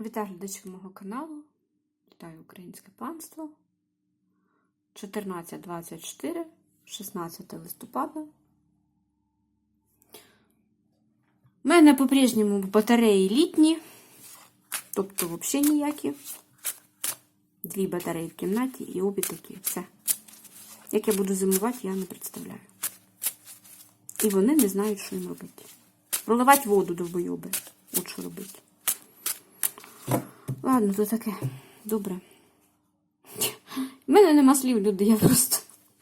Вітаю глядачів мого каналу. Вітаю українське панство. 14.24, 16 листопада. У мене по-прежньому батареї літні, тобто взагалі ніякі. Дві батареї в кімнаті і обі такі. Все. Як я буду зимувати, я не представляю. І вони не знають, що їм робити. Проливати воду довбойоби. От що робити. Ладно, то таке. Добре. У мене нема слів, люди. Я просто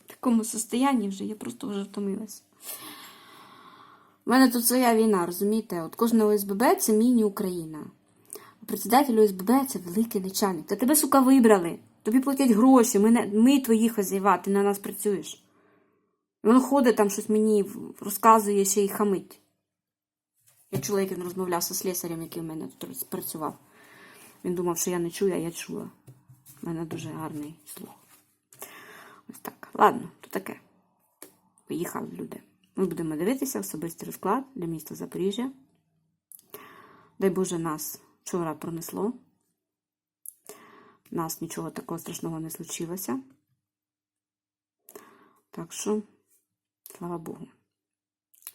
в такому состоянні вже, я просто вже втомилась. У мене тут своя війна, розумієте? От кожна ОСББ це міні-Україна. Председатель ОСББ це великий начальник. Та тебе, сука, вибрали. Тобі платять гроші, ми, не, ми твої хазяєва, ти на нас працюєш. Він ходить там щось мені розказує ще й хамить. Я як він розмовляв зі слесарем, який в мене тут працював. Він думав, що я не чую, а я чула. У мене дуже гарний слух. Ось так. Ладно, то таке. Поїхали люди. Ми будемо дивитися особистий розклад для міста Запоріжжя. Дай Боже, нас вчора пронесло. Нас нічого такого страшного не случилося. Так що, слава Богу.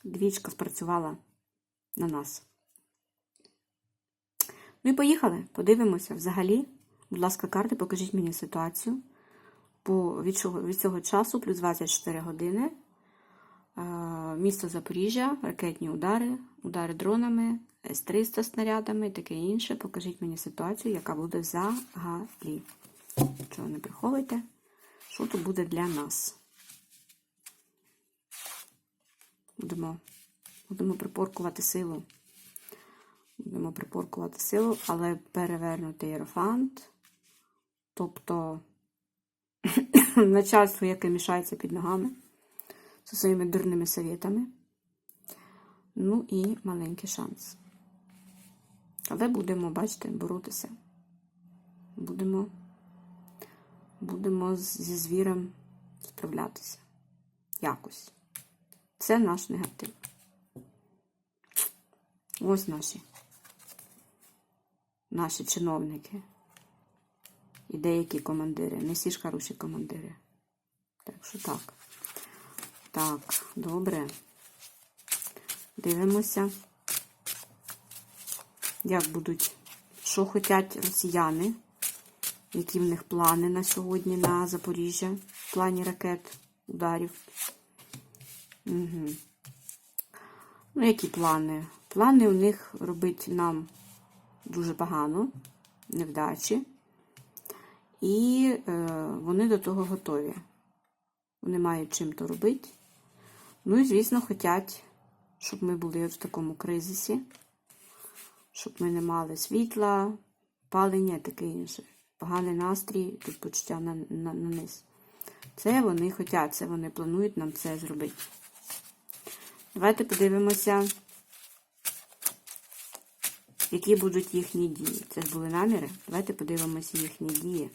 Двічка спрацювала на нас. Ну і поїхали, подивимося. Взагалі, будь ласка, карти, покажіть мені ситуацію. По, від, цього, від цього часу, плюс 24 години. Е, місто Запоріжжя, ракетні удари, удари дронами, С-300 снарядами і таке інше. Покажіть мені ситуацію, яка буде взагалі. Чого не приховуйте, що тут буде для нас. Будемо, будемо припоркувати силу. Будемо припоркувати силу, але перевернути єрофант. Тобто начальство, яке мішається під ногами зі своїми дурними совєтами. Ну і маленький шанс. Але будемо, бачите, боротися. Будемо, будемо зі звіром справлятися. Якось. Це наш негатив. Ось наші наші чиновники і деякі командири. Не всі ж хороші командири. Так що так. Так, добре. Дивимося, як будуть, що хочуть росіяни, які в них плани на сьогодні на Запоріжжя, в плані ракет, ударів. Угу. Ну, які плани? Плани у них робити нам дуже погано, невдачі. І е, вони до того готові. Вони мають чим то робити. Ну і, звісно, хочуть, щоб ми були в такому кризисі, щоб ми не мали світла, палення і таке інше. Поганий настрій, тут почуття на, на, на низ. Це вони хочуть, це вони планують нам це зробити. Давайте подивимося які будуть їхні дії. Це ж були наміри. Давайте подивимося їхні дії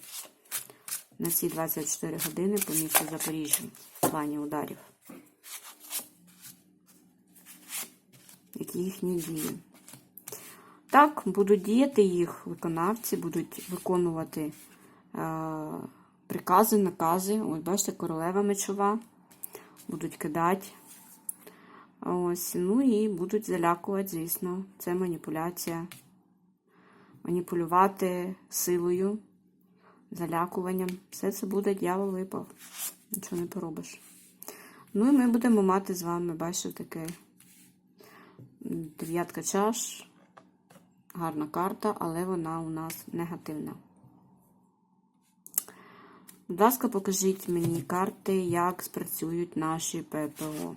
на ці 24 години по місту Запоріжжя в плані ударів. Які їхні дії? Так, будуть діяти їх виконавці, будуть виконувати е, прикази, накази. Ось, бачите, королева мечова. Будуть кидати. Ось, ну і будуть залякувати, звісно. Це маніпуляція. Маніпулювати силою, залякуванням. Все це буде дьявол випав. Нічого не поробиш. Ну і ми будемо мати з вами, бачите, таке дев'ятка чаш. Гарна карта, але вона у нас негативна. Будь ласка, покажіть мені карти, як спрацюють наші ППО.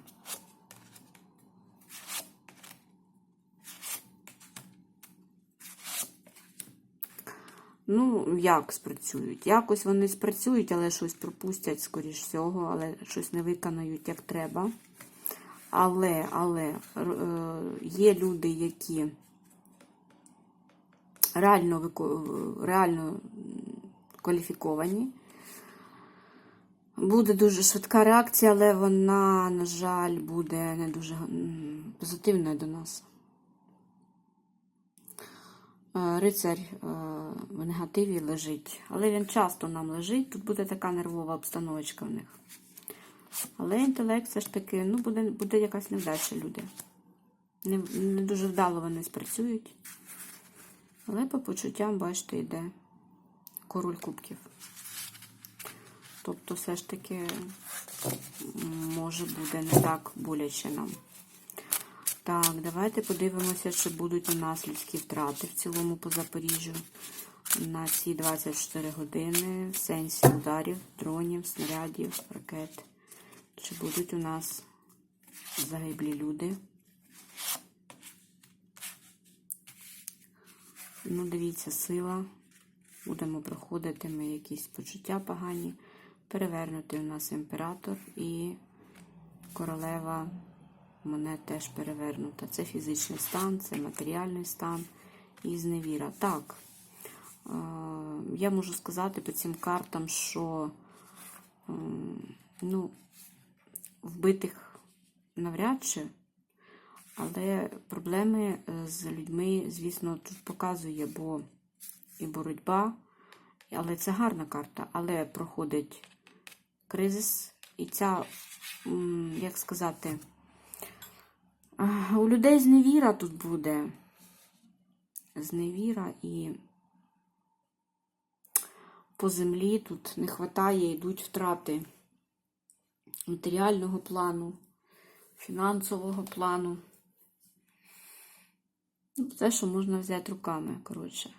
Ну, як спрацюють? Якось вони спрацюють, але щось пропустять, скоріш всього, але щось не виконають як треба. Але, але е, є люди, які реально, реально кваліфіковані. Буде дуже швидка реакція, але вона, на жаль, буде не дуже позитивною до нас. Е, рицарь е, в негативі лежить. Але він часто нам лежить. Тут буде така нервова обстановочка в них. Але інтелект все ж таки, ну, буде, буде якась невдача люди. Не, не дуже вдало вони спрацюють. Але по почуттям, бачите, йде король кубків. Тобто, все ж таки, може буде не так боляче нам. Так, давайте подивимося, чи будуть у нас людські втрати в цілому по Запоріжжю на ці 24 години в сенсі ударів, дронів, снарядів, ракет. Чи будуть у нас загиблі люди? Ну, дивіться, сила. Будемо проходити ми якісь почуття погані. Перевернутий у нас імператор і королева мене теж перевернута. Це фізичний стан, це матеріальний стан і зневіра. Так, е, я можу сказати по цим картам, що ну, вбитих навряд чи, але проблеми е, з людьми, звісно, тут показує, бо і боротьба, але це гарна карта, але проходить кризис, і ця, як сказати, у людей зневіра тут буде. Зневіра і по землі тут не вистачає, йдуть втрати матеріального плану, фінансового плану. Ну, Те, що можна взяти руками, коротше.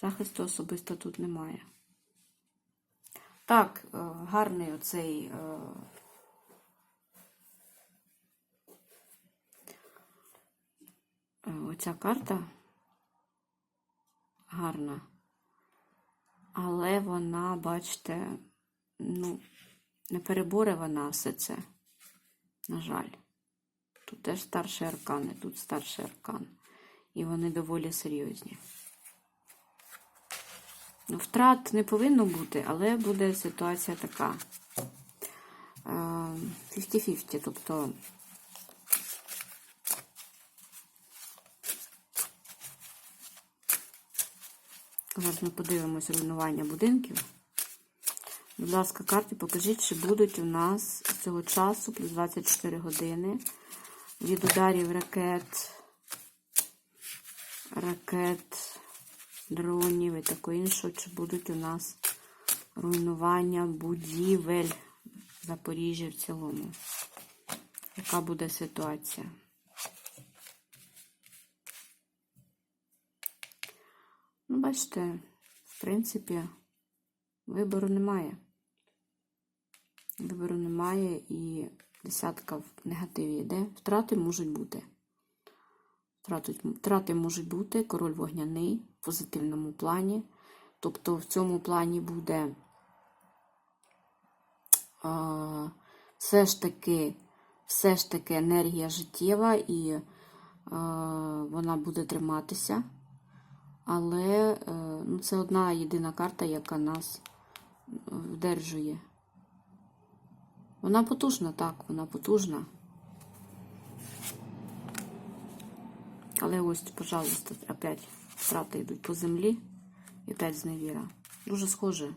Захисту особисто тут немає. Так, е, гарний оцей. е, е, Оця карта гарна. Але вона, бачите, ну, не переборе вона все це. На жаль. Тут теж старші аркани, тут старший аркан. І вони доволі серйозні. Ну, втрат не повинно бути, але буде ситуація така. Е, 50-50, тобто. Зараз ми подивимось руйнування будинків. Будь ласка, карти, покажіть, чи будуть у нас з цього часу плюс 24 години від ударів ракет, ракет, дронів і таке іншого, чи будуть у нас руйнування будівель Запоріжжя в цілому. Яка буде ситуація? Бачите, в принципі, вибору немає. Вибору немає і десятка в негативі йде. Втрати можуть бути. Втрати, можуть бути, король вогняний в позитивному плані. Тобто в цьому плані буде а, все ж таки все ж таки енергія життєва і а, вона буде триматися. Але е, ну, це одна єдина карта, яка нас вдержує. Вона потужна, так, вона потужна. Але ось, пожалуйста, опять втрати йдуть по землі і опять зневіра. Дуже схоже.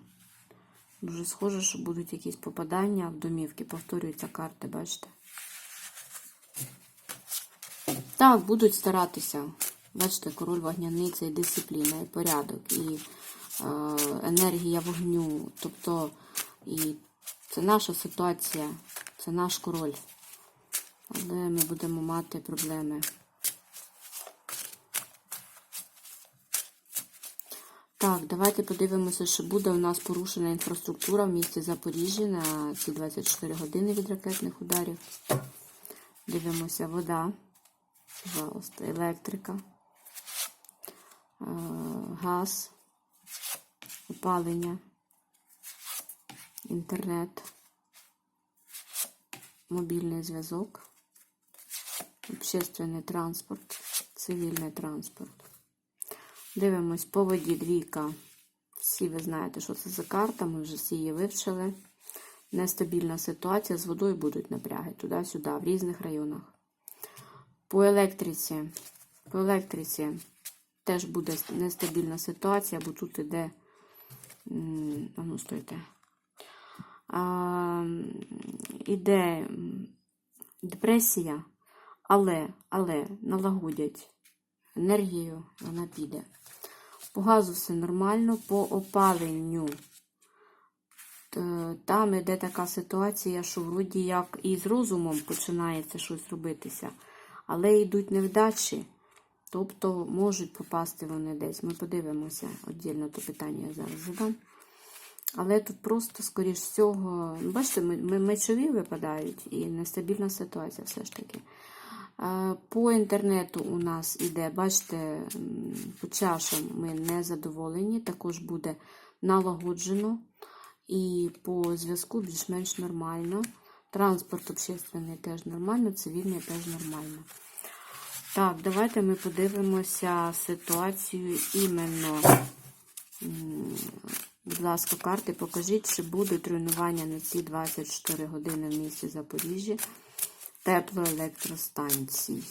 Дуже схоже, що будуть якісь попадання в домівки. Повторюються карти, бачите? Так, будуть старатися. Бачите, король вогняний це і дисципліна, і порядок, і е, енергія вогню. Тобто, і це наша ситуація, це наш король. Але ми будемо мати проблеми. Так, давайте подивимося, що буде у нас порушена інфраструктура в місті Запоріжжя на ці 24 години від ракетних ударів. Дивимося вода, пожалуйста, електрика, газ, опалення, інтернет, мобільний зв'язок, общественний транспорт, цивільний транспорт. Дивимось по воді двійка. Всі ви знаєте, що це за карта, ми вже всі її вивчили. Нестабільна ситуація з водою будуть напряги туди-сюди, в різних районах. По електриці По електриці теж буде нестабільна ситуація, бо тут іде. Ну, стойте. А, іде депресія, але, але налагодять енергію, вона піде. По газу все нормально, по опаленню. Там іде така ситуація, що вроді як і з розумом починається щось робитися, але йдуть невдачі, тобто можуть попасти вони десь. Ми подивимося, віддільно то питання зараз задам. Але тут просто, скоріш всього, ну, бачите, мечові випадають і нестабільна ситуація все ж таки. Е, По інтернету у нас іде, бачите, по чашам ми не задоволені, також буде налагоджено. І по зв'язку більш-менш нормально. Транспорт общественний теж нормально, цивільний теж нормально. Так, давайте ми подивимося ситуацію іменно. Будь ласка, карти, покажіть, чи будуть руйнування на ці 24 години в місті Запоріжжя теплоелектростанцій,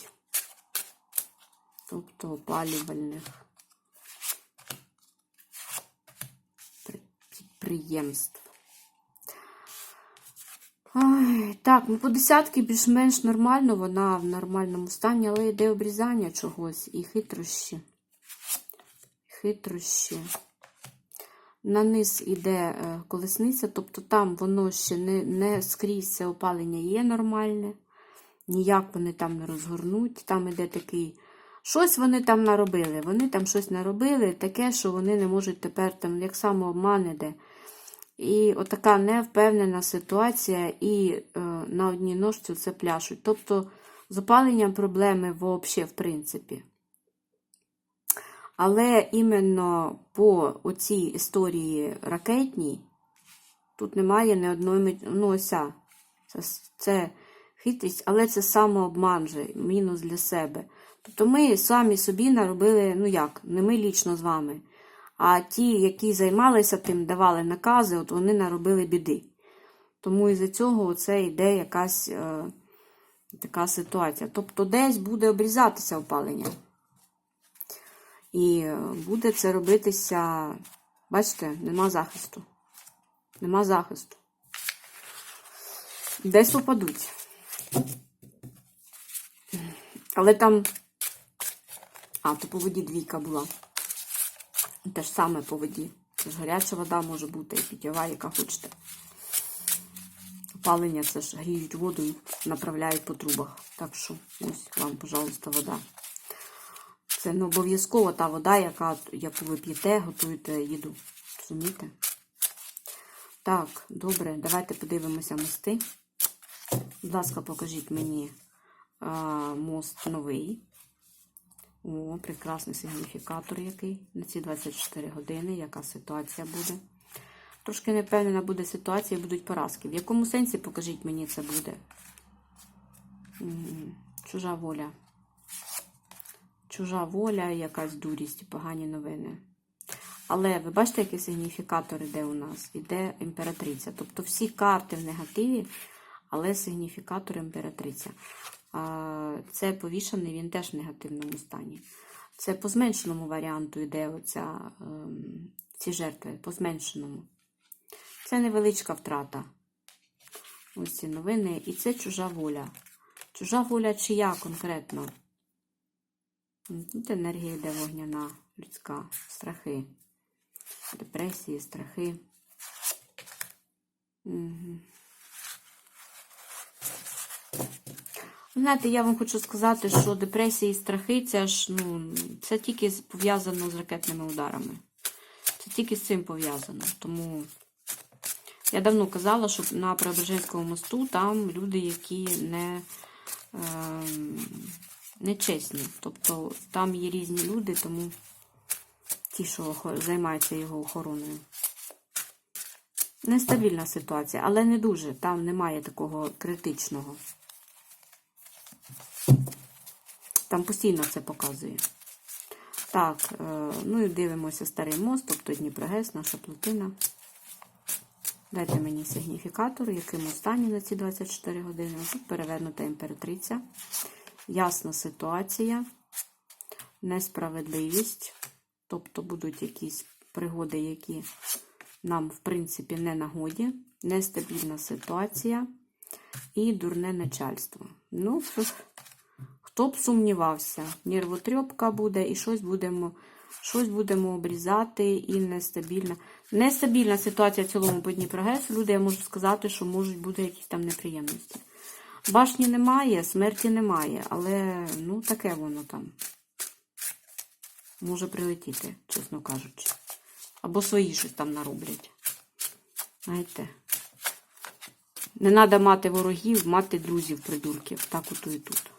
тобто опалювальних підприємств. Ой, так, ну по десятки більш-менш нормально, вона в нормальному стані, але йде обрізання чогось і хитрощі. Хитрощі. На низ іде е, колесниця, тобто там воно ще не, не скрізь це опалення є нормальне, ніяк вони там не розгорнуть. Там іде такий. Щось вони там наробили. Вони там щось наробили, таке, що вони не можуть тепер там, як самообман іде. І отака невпевнена ситуація, і е, на одній ножці це пляшуть. Тобто з опаленням проблеми взагалі, в принципі. Але іменно по оцій історії ракетній тут немає ні одної ну, ося. Це, це хитрість, але це самообман же, мінус для себе. Тобто ми самі собі наробили, ну як, не ми лічно з вами, а ті, які займалися тим, давали накази, от вони наробили біди. Тому із-за цього це йде якась е, така ситуація. Тобто десь буде обрізатися опалення. І е, буде це робитися, бачите, нема захисту. Нема захисту. Десь упадуть. Але там. А, то по воді двійка була. Те ж саме по воді. Це ж гаряча вода може бути і питєва, яка хочете. Опалення це ж гріють воду і направляють по трубах. Так що ось вам, пожалуйста, вода. Це не обов'язково та вода, яка, яку ви п'єте, готуєте їду. Розумієте? Так, добре, давайте подивимося мости. Будь ласка, покажіть мені а, мост новий. О, прекрасний сигніфікатор який на ці 24 години, яка ситуація буде. Трошки непевнена буде ситуація, будуть поразки. В якому сенсі покажіть мені це буде? Чужа воля. Чужа воля, якась дурість погані новини. Але ви бачите, який сигніфікатор іде у нас? Іде імператриця. Тобто всі карти в негативі, але сигніфікатор імператриця. Це повішений, він теж в негативному стані. Це по зменшеному варіанту йде оця, ем, ці жертви, по зменшеному. Це невеличка втрата. Ось ці новини. І це чужа воля. Чужа воля чия конкретно? Тут енергія йде вогняна, людська, страхи, депресії, страхи. Угу. Знаєте, я вам хочу сказати, що депресії і страхи це ж ну, це тільки пов'язано з ракетними ударами. Це тільки з цим пов'язано. Тому я давно казала, що на Преображенському мосту там люди, які не, ем, не чесні. Тобто там є різні люди, тому ті, що займаються його охороною. Нестабільна ситуація, але не дуже. Там немає такого критичного. Там постійно це показує. Так, е, ну і дивимося старий мост, тобто Дніпрогес, наша плотина. Дайте мені сигніфікатор, якому стані на ці 24 години. Тут перевернута імператриця. Ясна ситуація. несправедливість, тобто будуть якісь пригоди, які нам, в принципі, не нагоді, нестабільна ситуація і дурне начальство. Ну, хто сумнівався, нервотрьопка буде і щось будемо, щось будемо обрізати і нестабільна. Нестабільна ситуація в цілому по Дніпрогесу. Люди, я можу сказати, що можуть бути якісь там неприємності. Башні немає, смерті немає, але ну таке воно там може прилетіти, чесно кажучи. Або свої щось там нароблять. Знаєте. Не треба мати ворогів, мати друзів, придурків. Так ото і тут.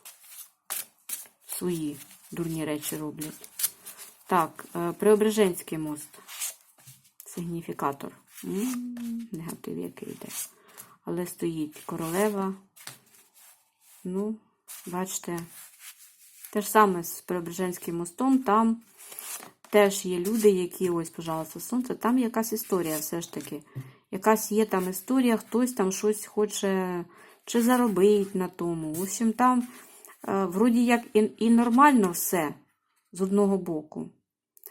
Свої дурні речі роблять. Так, е, Преображенський мост. Сигніфікатор. М, Негатив який йде. Але стоїть королева. Ну, бачите, те ж саме з Преображенським мостом. Там теж є люди, які, ось, пожалуйста, сонце. Там якась історія все ж таки. Якась є там історія, хтось там щось хоче чи заробить на тому. В общем, там вроді як і, і нормально все з одного боку.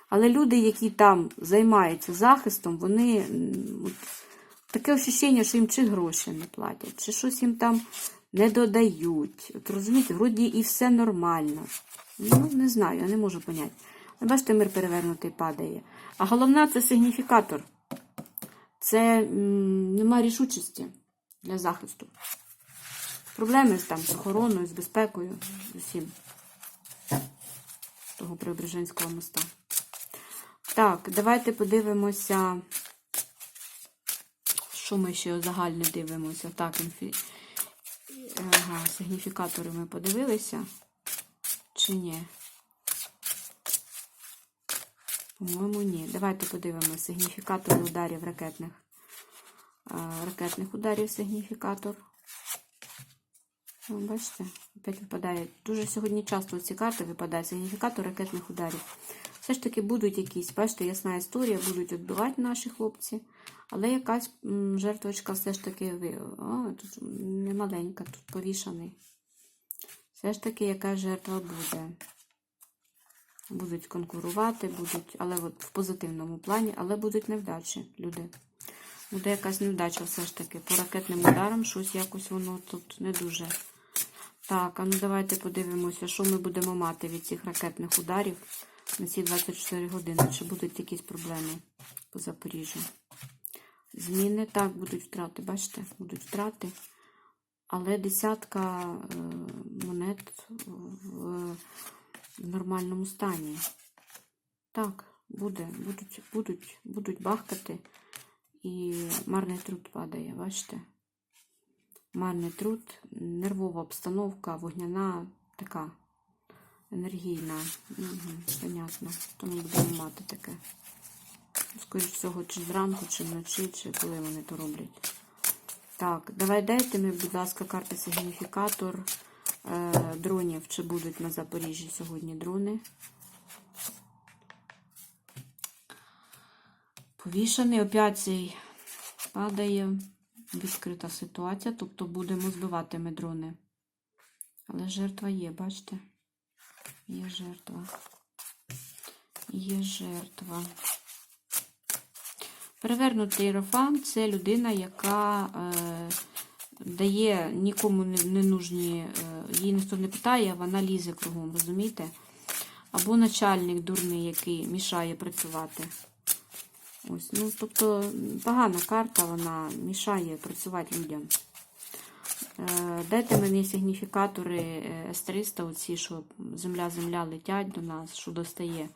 Але люди, які там займаються захистом, вони таке ощущення, що їм чи гроші не платять, чи щось їм там не додають. От розумієте, вроді і все нормально. Ну, не знаю, я не можу поняти. Бачите, мир перевернутий падає. А головне це сигніфікатор. Це м, нема рішучості для захисту. Проблеми з, там, з охороною, з безпекою, з усім того Преображенського моста. Так, давайте подивимося, що ми ще загальне дивимося. Так, інфі... ага, сигніфікатори ми подивилися. Чи ні? По-моєму, ні. Давайте подивимося сигніфікатори ударів ракетних. Ракетних ударів сигніфікатор. Бачите, опять випадає. Дуже сьогодні часто ці карти випадає сигніфікатор ракетних ударів. Все ж таки будуть якісь, бачите, ясна історія, будуть відбивати наші хлопці. Але якась жертвочка все ж таки. О, тут не маленька, тут повішаний. Все ж таки, яка жертва буде. Будуть конкурувати, будуть, але от в позитивному плані, але будуть невдачі, люди. Буде якась невдача все ж таки. По ракетним ударам щось якось воно тут не дуже. Так, а ну давайте подивимося, що ми будемо мати від цих ракетних ударів на ці 24 години. Чи будуть якісь проблеми по Запоріжжю? Зміни, так, будуть втрати, бачите, будуть втрати. Але десятка е, монет в нормальному стані. Так, буде, будуть, будуть, будуть бахкати, і марний труд падає, бачите? Марний труд, нервова обстановка, вогняна, така енергійна. Угу, понятно. Тому будемо мати таке. Скоріше всього, чи зранку, чи вночі, чи коли вони то роблять. Так, давай дайте мені, будь ласка, карти сигніфікатор е, дронів, чи будуть на Запоріжжі сьогодні дрони. Повішаний, опять цей падає відкрита ситуація, тобто будемо збивати ми. Але жертва є, бачите? Є жертва. Є жертва. Перевернутий іерофант – це людина, яка е, дає нікому не нужні, е, її ніхто не питає, а вона лізе кругом, розумієте? Або начальник дурний, який мішає працювати. Ось, ну, тобто погана карта, вона мішає працювати людям. Е, Дайте мені сигніфікатори е, С-300, оці, що земля-земля летять до нас, що достає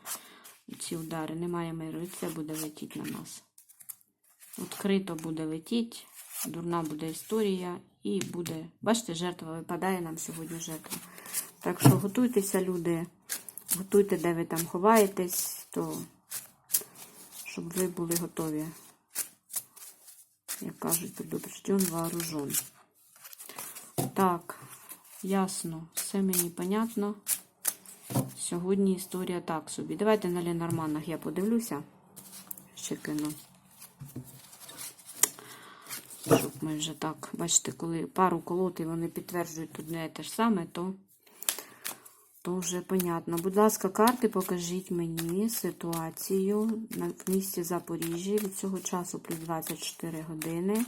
ці удари. Немає миру, і це буде летіти на нас. Відкрито буде летіти, дурна буде історія і буде. Бачите, жертва випадає нам сьогодні жертва. Так що готуйтеся, люди, готуйте, де ви там ховаєтесь, то щоб ви були готові. Як кажуть, предупрежден, вооружен. Так, ясно, все мені понятно. Сьогодні історія так собі. Давайте на Ленорманах я подивлюся. Ще кину. Щоб ми вже так, бачите, коли пару колод і вони підтверджують одне і те ж саме, то То вже понятно. Будь ласка, карти, покажіть мені ситуацію в місті Запоріжжя від цього часу плюс 24 години.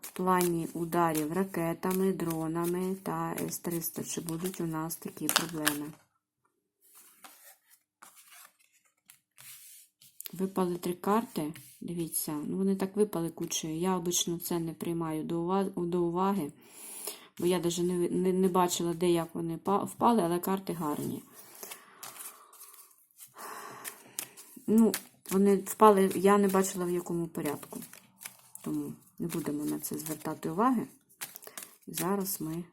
В плані ударів ракетами, дронами та С-300. Чи будуть у нас такі проблеми? Випали три карти. Дивіться, ну вони так випали кучею. Я обично це не приймаю до уваги бо я навіть не, не, не бачила, де як вони впали, але карти гарні. Ну, вони впали, я не бачила в якому порядку. Тому не будемо на це звертати уваги. І зараз ми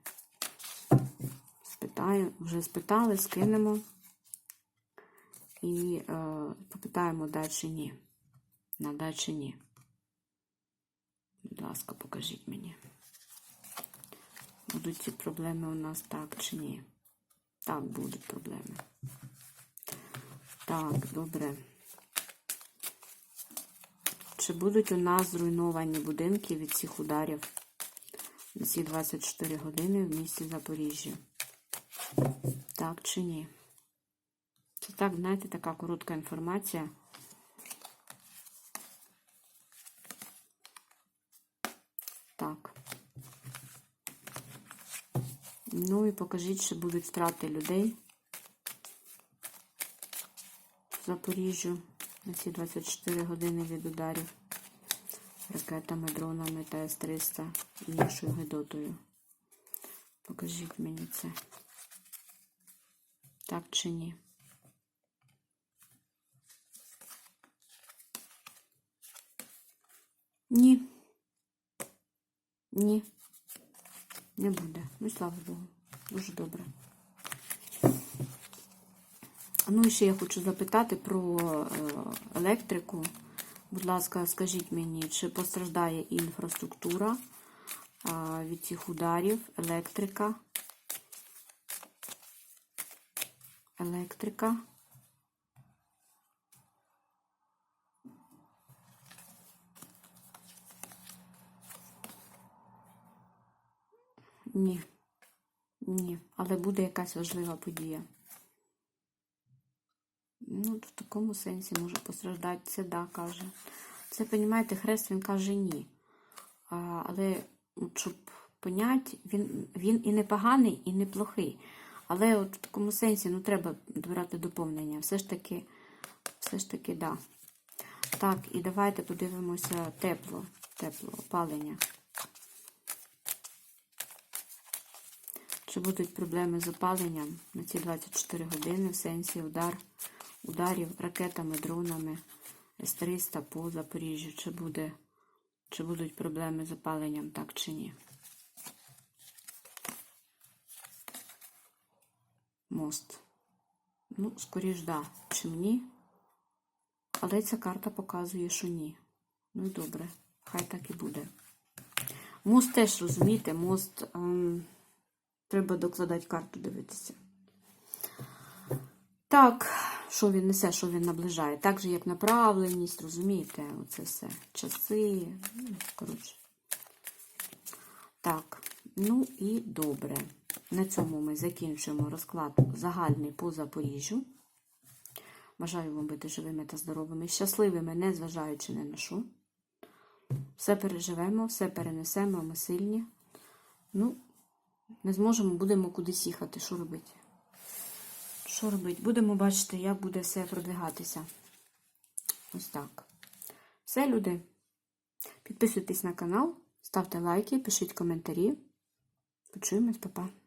спитаємо, вже спитали, скинемо і е, попитаємо далі ні. На далі ні. Будь ласка, покажіть мені. Будуть ці проблеми у нас так чи ні? Так, будуть проблеми. Так, добре. Чи будуть у нас зруйновані будинки від цих ударів на ці 24 години в місті Запоріжжя? Так чи ні? Це так, знаєте, така коротка інформація. Так. Ну і покажіть, що будуть втрати людей в Запоріжжю на ці 24 години від ударів ракетами, дронами та С-300 і іншою гидотою. Покажіть мені це. Так чи ні? Ні. Ні. Не буде. Ну, і слава Богу. Дуже добре. Ну, і ще я хочу запитати про е, електрику. Будь ласка, скажіть мені, чи постраждає інфраструктура від цих ударів, електрика? Електрика. Ні. Ні. Але буде якась важлива подія. Ну, в такому сенсі може постраждати. Це да, каже. Це, розумієте, хрест він каже ні. А, але, щоб поняти, він, він і не поганий, і не плохий. Але от в такому сенсі ну, треба брати доповнення. Все ж таки, все ж таки, да. Так, і давайте подивимося тепло, тепло, опалення. Чи будуть проблеми з опаленням на ці 24 години в сенсі удар, ударів ракетами, дронами С-300 по Запоріжжю? Чи, буде, чи будуть проблеми з опаленням, так чи ні? Мост. Ну, скоріш, да, чим ні. Але ця карта показує, що ні. Ну добре, хай так і буде. Мост теж, розумієте, мост. Ем... Треба докладати карту, дивитися. Так, що він несе, що він наближає. Так же, як направленість, розумієте? Оце все. Часи. ну, Коротше. Так, ну і добре. На цьому ми закінчуємо розклад загальний по Запоріжжю. Бажаю вам бути живими та здоровими, щасливими, незважаючи ні на що. Все переживемо, все перенесемо, ми сильні. Ну, не зможемо, будемо кудись їхати. Що робити? Що робити? Будемо бачити, як буде все продвигатися. Ось так. Все, люди. Підписуйтесь на канал, ставте лайки, пишіть коментарі. Почуємось, па-па.